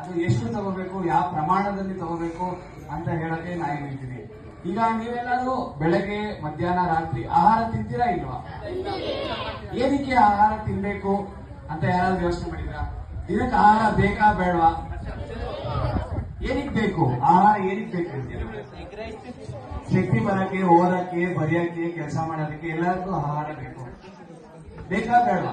ಅದು ಎಷ್ಟು ತಗೋಬೇಕು, ಯಾವ ಪ್ರಮಾಣದಲ್ಲಿ ತಗೋಬೇಕು ಅಂತ ಹೇಳಕ್ಕೆ ನಾನು ಹೇಳ್ತೀನಿ. ಈಗ ನೀವೆಲ್ಲರೂ ಬೆಳಗ್ಗೆ, ಮಧ್ಯಾಹ್ನ, ರಾತ್ರಿ ಆಹಾರ ತಿಂತೀರಾ ಇಲ್ವಾ? ಏನಕ್ಕೆ ಆಹಾರ ತಿನ್ಬೇಕು ಅಂತ ಯಾರಾದ್ರೂ ಯೋಚನೆ ಮಾಡಿದ್ರ? ದಿನಕ್ಕೆ ಆಹಾರ ಬೇಕಾ ಬೇಡವಾ? ಏನಕ್ಕೆ ಬೇಕು? ಆಹಾರ ಏನಕ್ಕೆ ಬೇಕು ಶಕ್ತಿ ಬರಕ್ಕೆ, ಓದಕ್ಕೆ, ಬರೆಯಕ್ಕೆ, ಕೆಲಸ ಮಾಡೋದಕ್ಕೆ ಎಲ್ಲರಿಗೂ ಆಹಾರ ಬೇಕು. ಬೇಕಾ ಬೇಡ?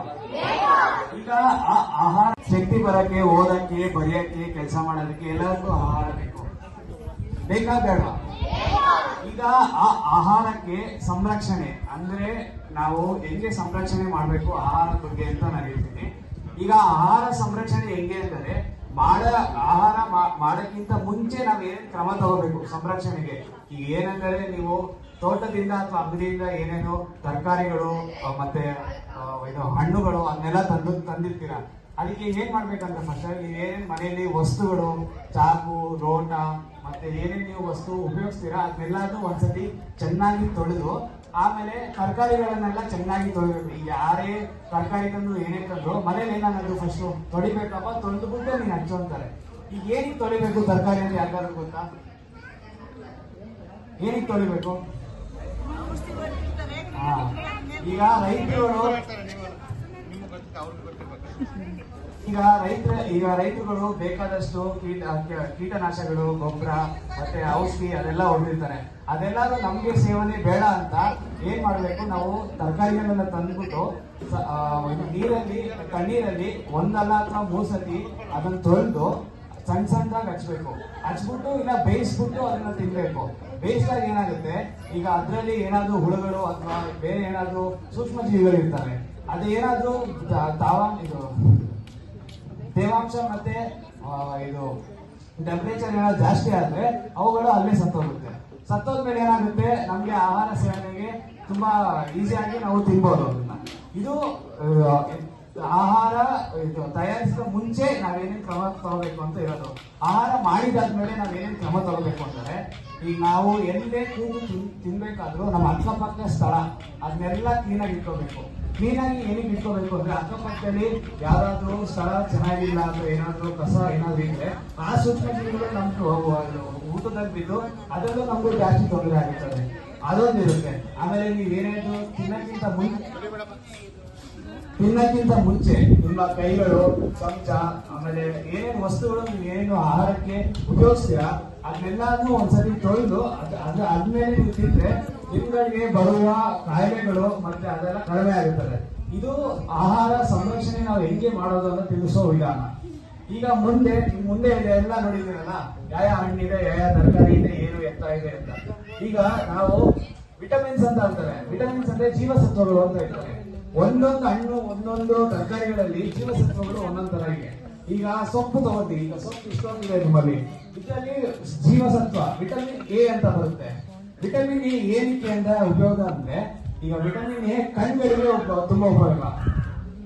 ಈಗ ಆ ಆಹಾರ ಶಕ್ತಿ ಬರಕ್ಕೆ, ಓದಕ್ಕೆ, ಬರೆಯಕ್ಕೆ, ಕೆಲಸ ಮಾಡೋದಕ್ಕೆ ಎಲ್ಲರಿಗೂ ಆಹಾರ ಬೇಕು. ಬೇಕಾ ಬೇಡ? ಈಗ ಆ ಆಹಾರಕ್ಕೆ ಸಂರಕ್ಷಣೆ, ಅಂದ್ರೆ ನಾವು ಹೆಂಗೆ ಸಂರಕ್ಷಣೆ ಮಾಡಬೇಕು, ಆಹಾರದ ಬಗ್ಗೆ ಅಂತ ನಾನು ಹೇಳ್ತೀನಿ. ಈಗ ಆಹಾರ ಸಂರಕ್ಷಣೆ ಹೆಂಗೆ ಅಂದರೆ ಮಾಡ, ಆಹಾರ ಮಾಡಕ್ಕಿಂತ ಮುಂಚೆ ನಾವು ಏನೇನು ಕ್ರಮ ತಗೋಬೇಕು ಸಂರಕ್ಷಣೆಗೆ? ಈಗ ಏನಂದರೆ ನೀವು ತೋಟದಿಂದ ಅಥವಾ ಅಂಗಡಿಯಿಂದ ಏನೇನು ತರಕಾರಿಗಳು ಮತ್ತೆ ಇದು ಹಣ್ಣುಗಳು ಅದನ್ನೆಲ್ಲ ತಂದು, ತಂದಿರ್ತೀರ? ಅದಕ್ಕೆ ಏನ್ ಮಾಡ್ಬೇಕಂದ್ರೆ ಫಸ್ಟ್ ನೀವು ಏನೇನ್ ಮನೆಯಲ್ಲಿ ವಸ್ತುಗಳು, ಚಾಕು ರೋಟ ಮತ್ತೆ ಏನೇನು ನೀವು ವಸ್ತು ಉಪಯೋಗಿಸ್ತೀರಾ, ಅದನ್ನೆಲ್ಲನೂ ಒಂದ್ಸತಿ ಚೆನ್ನಾಗಿ ತೊಳೆದು ಆಮೇಲೆ ತರಕಾರಿಗಳನ್ನೆಲ್ಲ ಚೆನ್ನಾಗಿ ತೊಳಿಬೇಕು ಈಗ ಯಾರೇ ತರಕಾರಿ ತಂದು ಏನೇ ತಂದ್ರು ಮನೇಲಿ ಏನಾದ್ರು ಫಸ್ಟು ತೊಳಿಬೇಕಪ್ಪ ತೊಳೆದ್ಬಿಟ್ಟು ನೀನು ಹಚ್ಚು ಅಂತಾರೆ ಈಗ ಏನಕ್ಕೆ ತೊಳಿಬೇಕು ತರಕಾರಿ ಅಂತ ಯಾರಿಗಾದ್ರು ಗೊತ್ತಾ ಏನಕ್ಕೆ ತೊಳಿಬೇಕು. ಈಗ ರೈತರುಗಳು ಈಗ ರೈತ ಈಗ ರೈತರುಗಳು ಬೇಕಾದಷ್ಟು ಕೀಟ ಕೀಟನಾಶಕಗಳು ಗೊಬ್ಬರ, ಮತ್ತೆ ಔಷಧಿ ಅದೆಲ್ಲ ಹೊಡೆದಿರ್ತಾರೆ. ಅದೆಲ್ಲರೂ ನಮ್ಗೆ ಸೇವನೆ ಬೇಡ ಅಂತ ಏನ್ ಮಾಡ್ಬೇಕು? ನಾವು ತರಕಾರಿಗಳನ್ನ ತಂದ್ಬಿಟ್ಟು ನೀರಲ್ಲಿ ತಣ್ಣೀರಲ್ಲಿ ಒಂದಲ್ಲ ಅಥವಾ ಮೂರ್ ಸತಿ ಅದನ್ನ ತೊಳೆದು ಸಣ್ಣ ಸಣ್ಣದಾಗಿ ಹಚ್ಬೇಕು. ಹಚ್ಬಿಟ್ಟು ಇಲ್ಲ ಬೇಯಿಸ್ಬಿಟ್ಟು ಅದನ್ನ ತಿನ್ಬೇಕು. ಬೇಯಿಸಿದಾಗ ಏನಾಗುತ್ತೆ? ಈಗ ಅದರಲ್ಲಿ ಏನಾದರೂ ಹುಳುಗಳು ಅಥವಾ ಬೇರೆ ಏನಾದರೂ ಸೂಕ್ಷ್ಮ ಜೀವಿಗಳು ಇರ್ತವೆ ಅದೇನಾದ್ರೂ ತಾವ, ಇದು ತೇವಾಂಶ ಮತ್ತೆ ಇದು ಟೆಂಪರೇಚರ್ ಏನಾದ್ರು ಜಾಸ್ತಿ ಆದ್ರೆ ಅವುಗಳು ಅಲ್ಲೇ ಸತ್ತೋಗುತ್ತೆ. ಸತ್ತೋದ್ಮೇಲೆ ಏನಾಗುತ್ತೆ? ನಮ್ಗೆ ಆಹಾರ ಸೇವನೆಗೆ ತುಂಬಾ ಈಸಿಯಾಗಿ ನಾವು ತಿನ್ಬೋದು ಅದನ್ನ. ಇದು ಆಹಾರ, ಇದು ತಯಾರಿಸಿದ ಮುಂಚೆ ನಾವೇನೇನ್ ಕ್ರಮ ತಗೋಬೇಕು ಅಂತ ಇರೋದು ಆಹಾರ ಮಾಡಿದಾದ್ಮೇಲೆ ನಾವೇನೇನ್ ಕ್ರಮ ತಗೋಬೇಕು ಅಂತಾರೆ ಈಗ ನಾವು ಎಲ್ಲೇ ತಿನ್ ತಿನ್ಬೇಕಾದ್ರೂ ನಮ್ಮ ಅಕ್ಕಪಕ್ಕ ಸ್ಥಳ, ಅದನ್ನೆಲ್ಲ ಕ್ಲೀನಾಗಿ ಇಟ್ಕೋಬೇಕು. ಕ್ಲೀನಾಗಿ ಏನಿಗೆ ಇಟ್ಕೋಬೇಕು ಅಂದ್ರೆ ಅಕ್ಕಪಕ್ಕದಲ್ಲಿ ಯಾರಾದ್ರೂ ಸ್ಥಳ ಚೆನ್ನಾಗಿಲ್ಲ ಅಥವಾ ಏನಾದ್ರೂ ಕಸ ಏನಾದ್ರು ಇದ್ರೆ ಆ ಜೀವಿಗಳು ನಮ್ಗೆ ಊಟದಲ್ಲಿ ಬಿದ್ದು ಅದರಲ್ಲೂ ನಮಗೂ ಜಾಸ್ತಿ ತೊಂದರೆ ಆಗುತ್ತದೆ. ಅದೊಂದಿರುತ್ತೆ. ಆಮೇಲೆ ನೀವು ಏನಾದ್ರು ತಿನ್ನಕ್ಕಿಂತ ಮುಂಚೆ ತಿನ್ನಕ್ಕಿಂತ ಮುಂಚೆ ನಿಮ್ಮ ಕೈಗಳು, ಚಮಚ, ಆಮೇಲೆ ಏನೇನು ವಸ್ತುಗಳು ನೀವು ಏನೇನು ಆಹಾರಕ್ಕೆ ಉಪಯೋಗಿಸ್ತೀರಾ, ಅದನ್ನೆಲ್ಲಾನು ಒಂದ್ಸತಿ ತೊಳೆದು ಅದ್ರ ಅದ್ಮೇಲೆ ನೀವು ತಿಂದ್ರೆ ನಿಮ್ಗಳಿಗೆ ಬರುವ ಕಾಯಿಲೆಗಳು ಮತ್ತೆ ಅದೆಲ್ಲ ಕಡಿಮೆ ಆಗುತ್ತದೆ. ಇದು ಆಹಾರ ಸಂರಕ್ಷಣೆ ನಾವು ಹೆಂಗೆ ಮಾಡೋದು ಅಂತ ತಿಳಿಸೋ ವಿಧಾನ. ಈಗ ಮುಂದೆ ಮುಂದೆ ಮುಂದೆ ಎಲ್ಲ ನೋಡಿದ್ದೀರಲ್ಲ, ಯಾವ ಹಣ್ಣಿದೆ, ಯಾವ ತರಕಾರಿ ಇದೆ, ಏನು ಎತ್ತ ಇದೆ ಅಂತ. ಈಗ ನಾವು ವಿಟಮಿನ್ಸ್ ಅಂತ ಅಂತಾರೆ. ವಿಟಮಿನ್ಸ್ ಅಂದ್ರೆ ಜೀವಸತ್ವಗಳು ಅಂತ ಇರ್ತಾರೆ ಒಂದೊಂದು ಹಣ್ಣು, ಒಂದೊಂದು ತರಕಾರಿಗಳಲ್ಲಿ ಜೀವಸತ್ವಗಳು ಒಂದೊಂದು ತರ ಇದೆ ಈಗ ಸೊಪ್ಪು ತಗೋತಿ ಈಗ ಸೊಪ್ಪು ಇಷ್ಟೊಂದಿದೆ ನಿಮ್ಮಲ್ಲಿ. ಇದರಲ್ಲಿ ಜೀವಸತ್ವ, ವಿಟಮಿನ್ ಎ ಅಂತ ಬರುತ್ತೆ. ವಿಟಮಿನ್ ಎ ಏನಕ್ಕೆ ಅಂತ ಉಪಯೋಗ ಅಂದ್ರೆ, ಈಗ ವಿಟಮಿನ್ ಎ ಕಣ್ಗಳಿಗೆ ಉಪ- ತುಂಬಾ ಉಪಯೋಗ.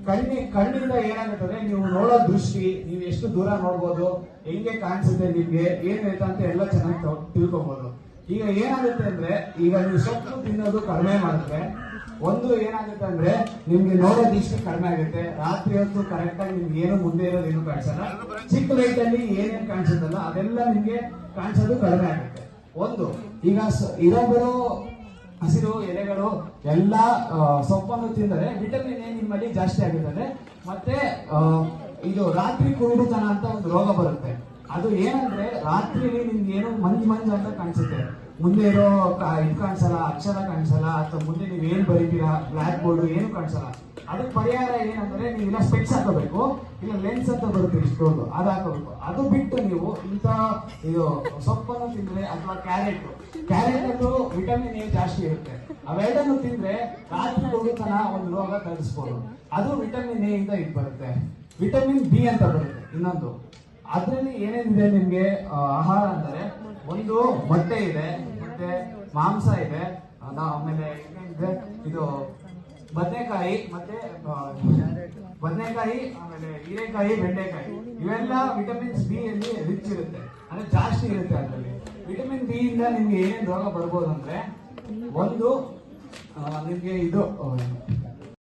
ಕಣ್ಣಿ, ಕಣ್ಣಿಂದ ಏನಾಗುತ್ತದೆ? ನೀವು ನೋಡೋ ದೃಷ್ಟಿ, ನೀವು ಎಷ್ಟು ದೂರ ನೋಡ್ಬೋದು, ಹೆಂಗೆ ಕಾಣಿಸುತ್ತೆ ನಿಮ್ಗೆ, ಏನ್ ಐತೆ ಅಂತ ಎಲ್ಲ ಚೆನ್ನಾಗಿ ತಿಳ್ಕೊಬಹುದು ಈಗ ಏನಾಗುತ್ತೆ ಅಂದ್ರೆ, ಈಗ ನೀವು ಸೊಪ್ಪು ತಿನ್ನೋದು ಕಡಿಮೆ ಮಾಡಿದ್ರೆ ಒಂದು ಏನಾಗುತ್ತೆ ಅಂದ್ರೆ ನಿಮ್ಗೆ ನೋಡೋದು ಇಷ್ಟು ಕಡಿಮೆ ಆಗುತ್ತೆ. ರಾತ್ರಿ ಹೊತ್ತು ಕರೆಕ್ಟ್ ಆಗಿ ನಿಮ್ಗೆ ಏನು ಮುಂದೆ ಇರೋದು ಏನು ಕಾಣಿಸಲ್ಲ. ಚಿಕ್ಕ ಲೈಟ್ ಅಲ್ಲಿ ಏನೇನು ಕಾಣಿಸುತ್ತಲ್ಲ ಅದೆಲ್ಲ ನಿಮ್ಗೆ ಕಾಣಿಸೋದು ಕಡಿಮೆ ಆಗುತ್ತೆ. ಒಂದು, ಈಗ ಸ- ಇರೋ ಬರೋ ಹಸಿರು ಎಲೆಗಳು ಎಲ್ಲ ಸೊಪ್ಪನ್ನು ತಿಂದರೆ ವಿಟಮಿನ್ ಎ ನಿಮ್ಮಲ್ಲಿ ಜಾಸ್ತಿ ಆಗುತ್ತದೆ. ಮತ್ತೆ ಇದು ರಾತ್ರಿ ಕುರುಡುತನ ಅಂತ ಒಂದು ರೋಗ ಬರುತ್ತೆ. ಅದು ಏನಂದ್ರೆ ರಾತ್ರಿಲಿ ನಿಮ್ಗೆ ಏನೋ ಮಂಜು ಮಂಜು ಅಂತ ಕಾಣಿಸುತ್ತೆ. ಮುಂದೆ ಇರೋ ಇದು ಕಾಣಿಸಲ್ಲ, ಅಕ್ಷರ ಕಾಣಿಸಲ್ಲ, ಅಥವಾ ಮುಂದೆ ನೀವು ಏನ್ ಬರೀತೀರಾ ಬ್ಲಾಕ್ ಬೋರ್ಡ್ ಏನು ಕಾಣಿಸಲ್ಲ. ಅದಕ್ಕೆ ಪರಿಹಾರ ಏನಂದ್ರೆ ನೀವು ಇಲ್ಲ ಸ್ಪೆಕ್ಸ್ ಹಾಕೋಬೇಕು ಇಲ್ಲ ಲೆನ್ಸ್ ಅಂತ ಬರುತ್ತೆ ಇಷ್ಟೊಂದು, ಅದು ಹಾಕೋಬೇಕು. ಅದು ಬಿಟ್ಟು ನೀವು ಇಂಥ, ಇದು, ಸೊಪ್ಪನ್ನು ತಿಂದ್ರೆ ಅಥವಾ ಕ್ಯಾರೆಟ್ ಕ್ಯಾರೆಟ್ ಅಲ್ಲೂ ವಿಟಮಿನ್ ಎ ಜಾಸ್ತಿ ಇರುತ್ತೆ. ಅವೆರಡನ್ನು ತಿಂದ್ರೆ ರಾತ್ರಿ ಹೋಗುತ್ತನ ಒಂದು ರೋಗ ತರಿಸ್ಬೋದು ಅದು ವಿಟಮಿನ್ ಎ ಇಂದ ಇದು ಬರುತ್ತೆ. ವಿಟಮಿನ್ ಬಿ ಅಂತ ಬರುತ್ತೆ, ಇನ್ನೊಂದು. ಅದ್ರಲ್ಲಿ ಏನೇನಿದೆ ನಿಮ್ಗೆ? ಆಹಾರ ಅಂದರೆ ಒಂದು ಮೊಟ್ಟೆ ಇದೆ ಮತ್ತೆ ಮಾಂಸ ಇದೆ ಆಮೇಲೆ ಏನೇನಿದೆ? ಇದು ಬದನೆಕಾಯಿ ಮತ್ತೆ ಬದನೆಕಾಯಿ, ಆಮೇಲೆ ಹೀರೆಕಾಯಿ, ಬೆಂಡೆಕಾಯಿ. ಇವೆಲ್ಲ ವಿಟಮಿನ್ಸ್ ಬಿ ಅಲ್ಲಿ ರಿಚ್ ಇರುತ್ತೆ. ಅಂದ್ರೆ ಜಾಸ್ತಿ ಇರುತ್ತೆ ಅದರಲ್ಲಿ. ವಿಟಮಿನ್ ಬಿ ಇಂದ ನಿಮ್ಗೆ ಏನೇನು ರೋಗ ಬರ್ಬೋದು ಅಂದ್ರೆ ಒಂದು ನಿಮ್ಗೆ ಇದು